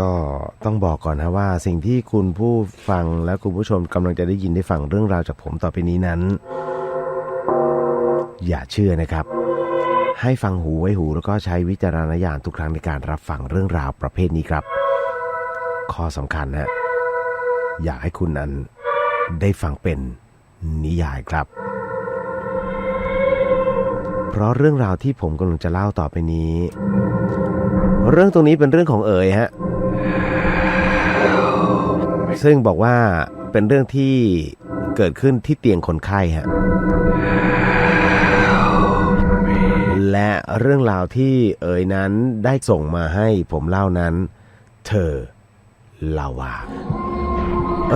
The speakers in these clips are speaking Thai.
ก็ต้องบอกก่อนนะว่าสิ่งที่คุณผู้ฟังและคุณผู้ชมกำลังจะได้ยินได้ฟังเรื่องราวจากผมต่อไปนี้นั้น อย่าเชื่อนะครับ ให้ฟังหูไว้หูแล้วก็ใช้วิจารณญาณทุกครั้งในการรับฟังเรื่องราวประเภทนี้ครับ ข้อสำคัญนะอยากให้คุณนั้นได้ฟังเป็นนิยายครับ เพราะเรื่องราวที่ผมกำลังจะเล่าต่อไปนี้ เรื่องตรงนี้เป็นเรื่องของเอ๋ยฮะ ซึ่งบอกว่าเป็นเรื่องที่เกิดขึ้นที่เตียงคนไข้ฮะและเรื่องราวที่เอ๋ยนั้นได้ส่งมาให้ผมเล่านั้น เธอเล่าว่า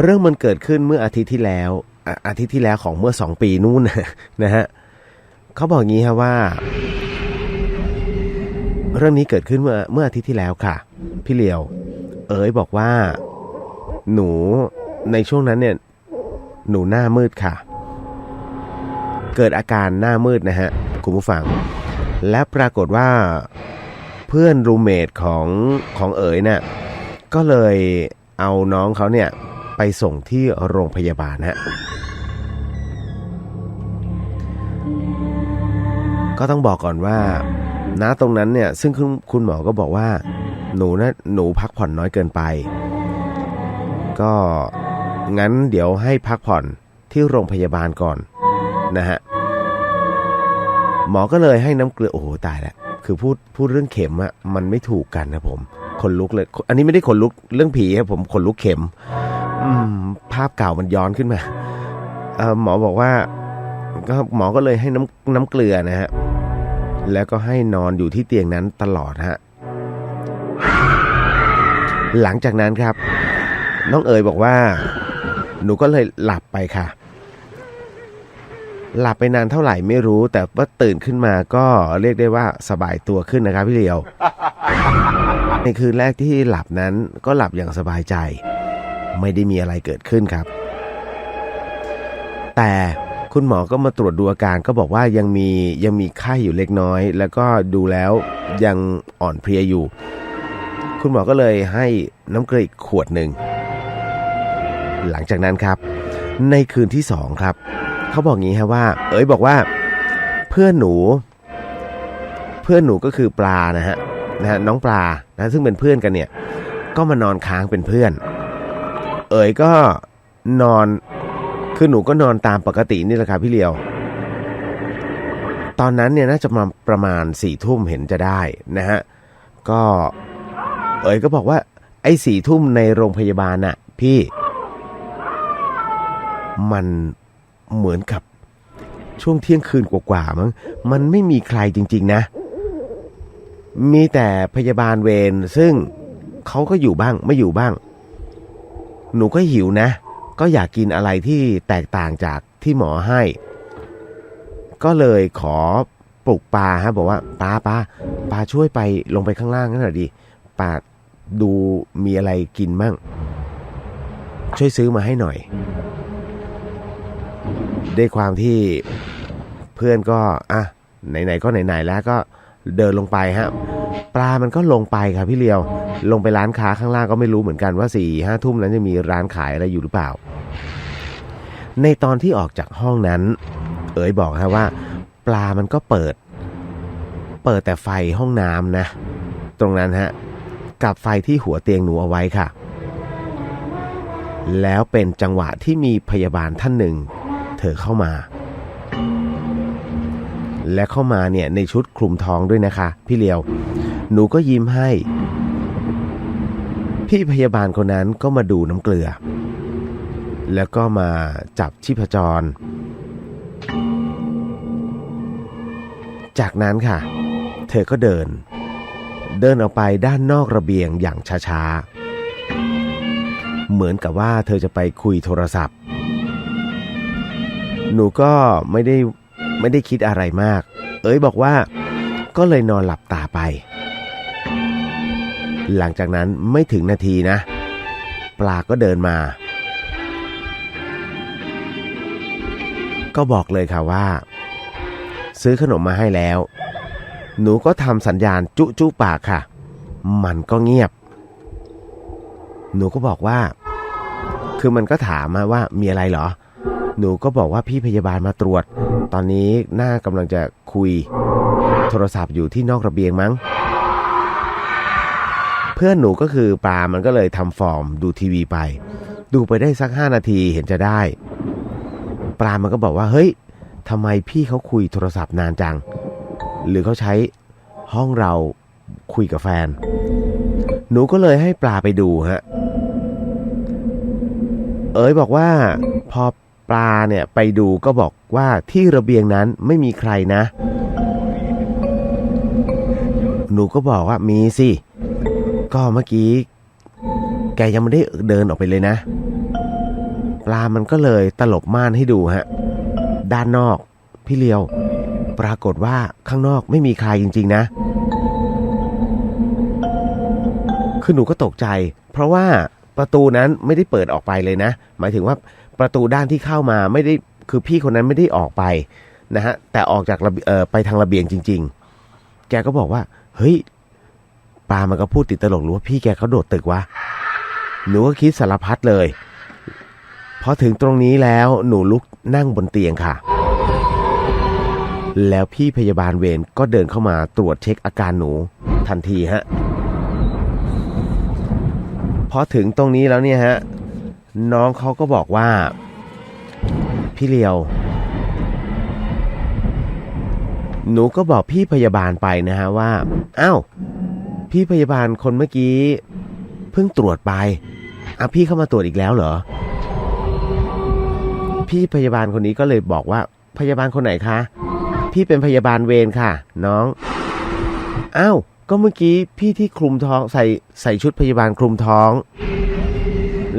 เรื่องมันเกิดขึ้นเมื่ออาทิตย์ที่แล้วออาทิตย์ที่แล้วของเมื่อสองปีนู่นนะฮะเขาบอกงี้ฮะว่า เรื่องนี้เกิดขึ้นเมื่อเมื่ออาทิตย์ที่แล้วค่ะ พี่เลียว เอ๋ยบอกว่า หนูในช่วงนั้นเนี่ยหนูหน้ามืดค่ะ เกิดอาการหน้ามืดนะฮะคุณผู้ฟัง และปรากฏว่าเพื่อนรูเมทของของเอ๋ยเนี่ยก็เลยเอาน้องเขาเนี่ยไปส่งที่โรงพยาบาลฮะก็ต้องบอกก่อนว่าณตรงนั้นเนี่ยซึ่งคุณหมอก็บอกว่า หนูนะหนูพักผ่อนน้อยเกินไป ก็งั้นเดี๋ยวให้พักผ่อนที่โรงพยาบาลก่อนนะฮะหมอก็เลยให้น้ำเกลือโอ้โหตายแล้วคือพูดพูดเรื่องเข็มอะมันไม่ถูกกันนะผมคนลุกเลย อันนี้ไม่ได้คนลุกเรื่องผีครับผมคนลุกเข็มอืมภาพเก่ามันย้อนขึ้นมาหมอบอกว่าก็หมอก็เลยให้น้ำน้ำเกลือนะฮะแล้วก็ให้นอนอยู่ที่เตียงนั้นตลอดฮะหลังจากนั้นครับ น้องเอ๋ยบอกว่า หนูก็เลยหลับไปค่ะ หลับไปนานเท่าไหร่ไม่รู้ แต่ว่าตื่นขึ้นมาก็เรียกได้ว่าสบายตัวขึ้นนะครับพี่เลียว ในคืนแรกที่หลับนั้นก็หลับอย่างสบายใจ ไม่ได้มีอะไรเกิดขึ้นครับ แต่คุณหมอก็มาตรวจดูอาการก็บอกว่ายังมียังมีไข้อยู่เล็กน้อย แล้วก็ดูแล้วยังอ่อนเพลียอยู่ คุณหมอก็เลยให้น้ำเกลืออีกขวดหนึ่ง หลังจากนั้นครับ ในคืนที่สองครับเขาบอกงี้ฮะว่า เอ๋ยบอกว่าเพื่อนหนู เพื่อนหนูก็คือปลานะฮะนะฮะน้องปลานะซึ่งเป็นเพื่อนกันเนี่ย ก็มานอนค้างเป็นเพื่อน เอ๋ยก็นอนคือหนูก็นอนตามปกตินี่แหละครับพี่เลียว ตอนนั้นเนี่ยน่าจะมาประมาณสี่ทุ่มเห็นจะได้นะฮะก็ เอ๋ยก็บอกว่า ไอ้สี่ทุ่มในโรงพยาบาลน่ะ พี่ มันเหมือนกับช่วงเที่ยงคืนกว่าๆมั้งมันไม่มีใครจริง ๆ นะ มีแต่พยาบาลเวรซึ่งเขาก็อยู่บ้างไม่อยู่บ้าง หนูก็หิวนะ ก็อยากกินอะไรที่แตกต่างจากที่หมอให้ ก็เลยขอปลุกปลาฮะบอกว่าปลาปลาปลาช่วยไปลงไปข้างล่างนั่นหน่อยดิปลาดูมีอะไรกินมั่ง ช่วยซื้อมาให้หน่อย ด้วยความที่เพื่อนก็อะไหนๆก็ไหนๆแล้วก็เดินลงไปฮะปลามันก็ลงไปครับพี่เลียว ลงไปร้านค้าข้างล่างก็ไม่รู้เหมือนกันว่าสี่ห้าทุ่มนั้นจะมีร้านขายอะไรอยู่หรือเปล่า ในตอนที่ออกจากห้องนั้น เอ๋ยบอกฮะว่า ปลามันก็เปิด เปิดแต่ไฟห้องน้ำนะ ตรงนั้นฮะกับไฟที่หัวเตียงหนูเอาไว้ค่ะ แล้วเป็นจังหวะที่มีพยาบาลท่านหนึ่ง เธอเข้ามา และเข้ามาเนี่ยในชุดคลุมท้องด้วยนะคะ พี่เลียว หนูก็ยิ้มให้ พี่พยาบาลคนนั้นก็มาดูน้ำเกลือ แล้วก็มาจับชีพจร จากนั้นค่ะ เธอก็เดิน เดินออกไปด้านนอกระเบียงอย่างช้าๆ เหมือนกับว่าเธอจะไปคุยโทรศัพท์ หนูก็ไม่ได้ไม่ได้คิดอะไรมาก เอ๋ยบอกว่าก็เลยนอนหลับตาไป หลังจากนั้นไม่ถึงนาทีนะ ปลาก็เดินมา ก็บอกเลยค่ะว่า ซื้อขนมมาให้แล้ว หนูก็ทำสัญญาณจุจุปากค่ะ มันก็เงียบ หนูก็บอกว่า คือมันก็ถามมาว่ามีอะไรเหรอ หนูก็บอกว่าพี่พยาบาลมาตรวจ ตอนนี้หน้ากำลังจะคุย โทรศัพท์อยู่ที่นอกระเบียงมั้ง เพื่อนหนูก็คือปามันก็เลยทำฟอร์มดูทีวีไป ดูไปได้สักห้านาทีเห็นจะได้ ปลามันก็บอกว่าเฮ้ยทำไมพี่เขาคุยโทรศัพท์นานจัง หรือเขาใช้ห้องเราคุยกับแฟน หนูก็เลยให้ปลาไปดูฮะ เอ๋ยบอกว่าพอ ปลาเนี่ยไปดูก็บอกว่าที่ระเบียงนั้นไม่มีใครนะ หนูก็บอกว่ามีสิ ก็เมื่อกี้ แกยังไม่ได้เดินออกไปเลยนะ ปลามันก็เลยตลบม่านให้ดูฮะ ด้านนอก พี่เลียว ปรากฏว่าข้างนอกไม่มีใครจริง ๆ นะ คือหนูก็ตกใจ เพราะว่าประตูนั้นไม่ได้เปิดออกไปเลยนะ หมายถึงว่า ประตูด้านที่เข้ามาไม่ได้คือพี่คนนั้นไม่ได้ออกไปนะฮะแต่ออกจากเอ่อไปทางระเบียงจริง ๆ แกก็บอกว่า เฮ้ยปามันก็พูดติดตลกหรือว่าพี่แกเขาโดดตึกวะหนูก็คิดสารพัดเลยพอถึงตรงนี้แล้วหนูลุกนั่งบนเตียงค่ะ แล้วพี่พยาบาลเวรก็เดินเข้ามาตรวจเช็คอาการหนูทันทีฮะพอถึงตรงนี้แล้วเนี่ยฮะ น้องเขาก็บอกว่า พี่เลียว หนูก็บอกพี่พยาบาลไปนะฮะว่าอ้าวพี่พยาบาลคนเมื่อกี้ เพิ่งตรวจไปอะพี่เข้ามาตรวจอีกแล้วเหรอ พี่พยาบาลคนนี้ก็เลยบอกว่า พยาบาลคนไหนคะ พี่เป็นพยาบาลเวรค่ะ น้องอ้าวก็เมื่อกี้พี่ที่คลุมท้องใส่ใส่ชุดพยาบาลคลุมท้อง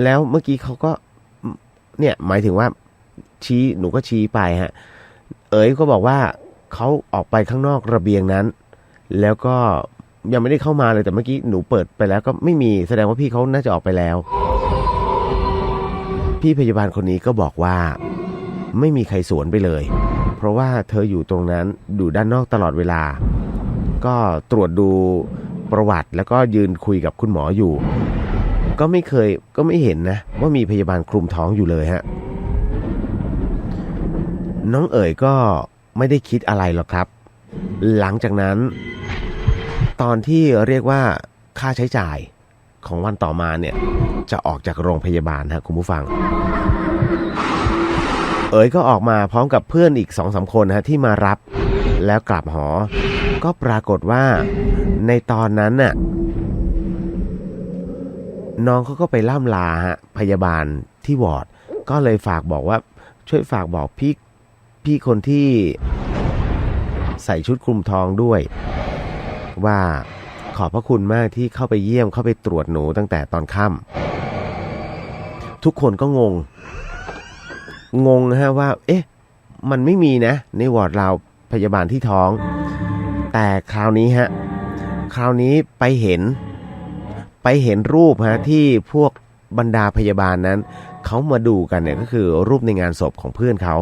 แล้วเมื่อกี้เขาก็เนี่ยหมายถึงว่าชี้หนูก็ชี้ไปฮะ เอ๋ยก็บอกว่าเขาออกไปข้างนอกระเบียงนั้น แล้วก็ยังไม่ได้เข้ามาเลยแต่เมื่อกี้หนูเปิดไปแล้วก็ไม่มีแสดงว่าพี่เขาน่าจะออกไปแล้ว พี่พยาบาลคนนี้ก็บอกว่า ไม่มีใครสวนไปเลย เพราะว่าเธออยู่ตรงนั้นอยู่ด้านนอกตลอดเวลา ก็ตรวจดูประวัติแล้วก็ยืนคุยกับคุณหมออยู่ ก็ไม่เคยก็ไม่เห็นนะ ว่ามีพยาบาลคลุมท้องอยู่เลยฮะ น้องเอ๋ยก็ไม่ได้คิดอะไรหรอกครับ หลังจากนั้น ตอนที่เรียกว่าค่าใช้จ่ายของวันต่อมาเนี่ย จะออกจากโรงพยาบาลฮะคุณผู้ฟัง เอ๋ยก็ออกมาพร้อมกับเพื่อนอีกสองสามคนฮะที่มารับแล้วกลับหอ ก็ปรากฏว่าในตอนนั้นน่ะ น้องเขาก็ไปล่ำลาฮะพยาบาลที่วอร์ด ก็เลยฝากบอกว่าช่วยฝากบอกพี่พี่คนที่ใส่ชุดคลุมทองด้วย ว่าขอบพระคุณมากที่เข้าไปเยี่ยมเข้าไปตรวจหนูตั้งแต่ตอนค่ำทุกคนก็งง งงนะฮะว่า เอ๊ะ มันไม่มีนะ ในวอร์ดเราพยาบาลที่ท้อง แต่คราวนี้ฮะ คราวนี้ไปเห็น ไปเห็นรูปฮะที่พวกบรรดาพยาบาลนั้น เขามาดูกันเนี่ยก็คือรูปในงานศพของเพื่อนเขา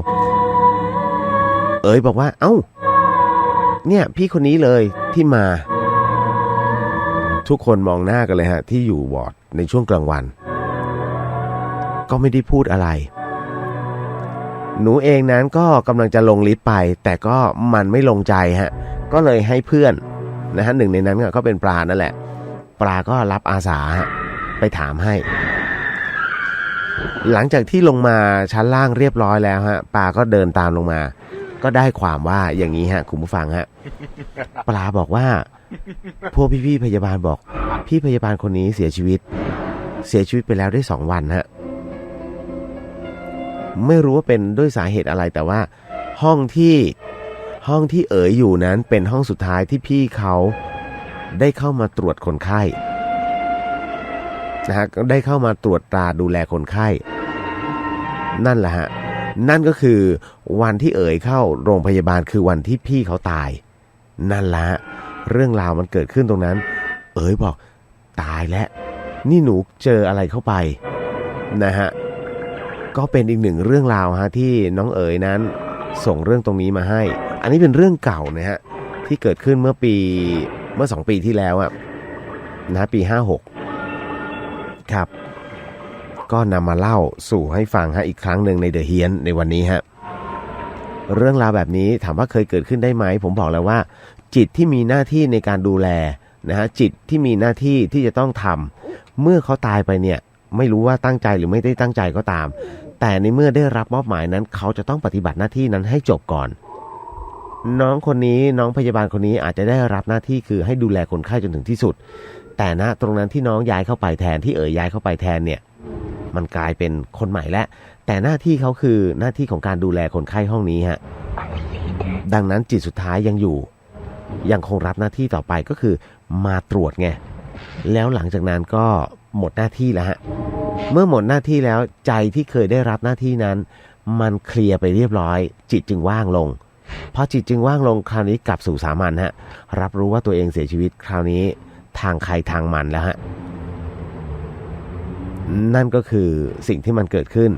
เอ๋ยบอกว่าเอ้า เนี่ยพี่คนนี้เลยที่มา ทุกคนมองหน้ากันเลยฮะ ที่อยู่วอร์ดในช่วงกลางวัน ก็ไม่ได้พูดอะไร หนูเองนั้นก็กำลังจะลงลิฟต์ไป แต่ก็มันไม่ลงใจฮะ ก็เลยให้เพื่อนนะฮะหนึ่งในนั้นก็เป็นปลานั่นแหละ ปลาก็รับอาสาไปถามให้ หลังจากที่ลงมาชั้นล่างเรียบร้อยแล้วฮะปลาก็เดินตามลงมา ก็ได้ความว่าอย่างนี้ฮะคุณผู้ฟังฮะปลาบอกว่า พวกพี่ๆพยาบาลบอก พี่พยาบาลคนนี้เสียชีวิต เสียชีวิตไปแล้วได้สองวันฮะไม่รู้ว่าเป็นด้วยสาเหตุอะไรแต่ว่า ห้องที่ห้องที่เอ๋ยอยู่นั้นเป็นห้องสุดท้ายที่พี่เขา ได้เข้ามาตรวจคนไข้นะฮะได้เข้ามาตรวจตราดูแลคนไข้ นั่นแหละฮะนั่นก็คือวันที่เอ๋ยเข้าโรงพยาบาลคือวันที่พี่เขาตาย นั่นละฮะเรื่องราวมันเกิดขึ้นตรงนั้น เอ๋ยบอกตายแล้วนี่หนูเจออะไรเข้าไปนะฮะก็เป็นอีกหนึ่งเรื่องราวฮะที่น้องเอ๋ยนั้นส่งเรื่องตรงนี้มาให้ อันนี้เป็นเรื่องเก่านะฮะที่เกิดขึ้นเมื่อปี เมื่อสองปีที่แล้วอะนะปีห้าหกครับ ก็นำมาเล่าสู่ให้ฟังฮะอีกครั้งหนึ่งในเดอะเฮียนในวันนี้ฮะเรื่องราวแบบนี้ถามว่าเคยเกิดขึ้นได้ไหม ผมบอกแล้วว่า จิตที่มีหน้าที่ในการดูแลนะฮะจิตที่มีหน้าที่ที่จะต้องทำเมื่อเขาตายไปเนี่ยไม่รู้ว่าตั้งใจหรือไม่ได้ตั้งใจก็ตาม แต่ในเมื่อได้รับมอบหมายนั้น เขาจะต้องปฏิบัติหน้าที่นั้นให้จบก่อน น้องคนนี้น้องพยาบาลคนนี้อาจจะได้รับหน้าที่คือให้ดูแลคนไข้จนถึงที่สุด แต่ณตรงนั้นที่น้องย้ายเข้าไปแทนที่เอ่ยย้ายเข้าไปแทนเนี่ยมันกลายเป็นคนใหม่แล้วแต่หน้าที่เขาคือหน้าที่ของการดูแลคนไข้ห้องนี้ฮะดังนั้นจิตสุดท้ายยังอยู่ ยังคงรับหน้าที่ต่อไปก็คือมาตรวจไงแล้วหลังจากนั้นก็หมดหน้าที่แล้วฮะเมื่อหมดหน้าที่แล้วใจที่เคยได้รับหน้าที่นั้น มันเคลียร์ไปเรียบร้อย จิตจึงว่างลง พอจิตจึงว่างลงคราวนี้กลับสู่สามัญฮะ รับรู้ว่าตัวเองเสียชีวิตคราวนี้ทางใครทางมันแล้วฮะ นั่นก็คือสิ่งที่มันเกิดขึ้น